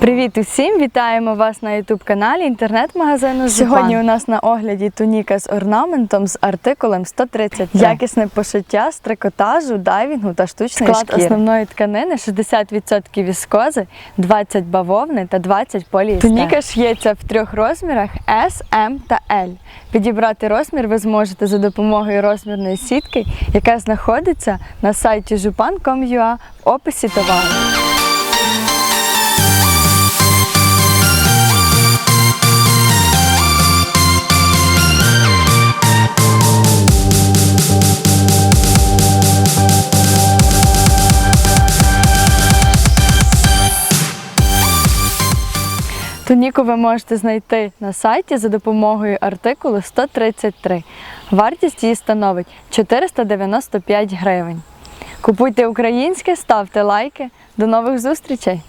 Привіт усім! Вітаємо вас на youtube каналі інтернет-магазину Сьогодні у нас на огляді туніка з орнаментом з артикулем 130. Якісне пошиття з трикотажу, дайвінгу та штучної Склад шкіри. основної тканини 60% віскози, 20 бавовни та 20 поліестер. Туніка шиється в трьох розмірах S, M та L. Підібрати розмір ви зможете за допомогою розмірної сітки, яка знаходиться на сайті jupan.com.ua в описі товару. Туніку ви можете знайти на сайті за допомогою артикулу 133. Вартість її становить 495 гривень. Купуйте українське, ставте лайки. До нових зустрічей!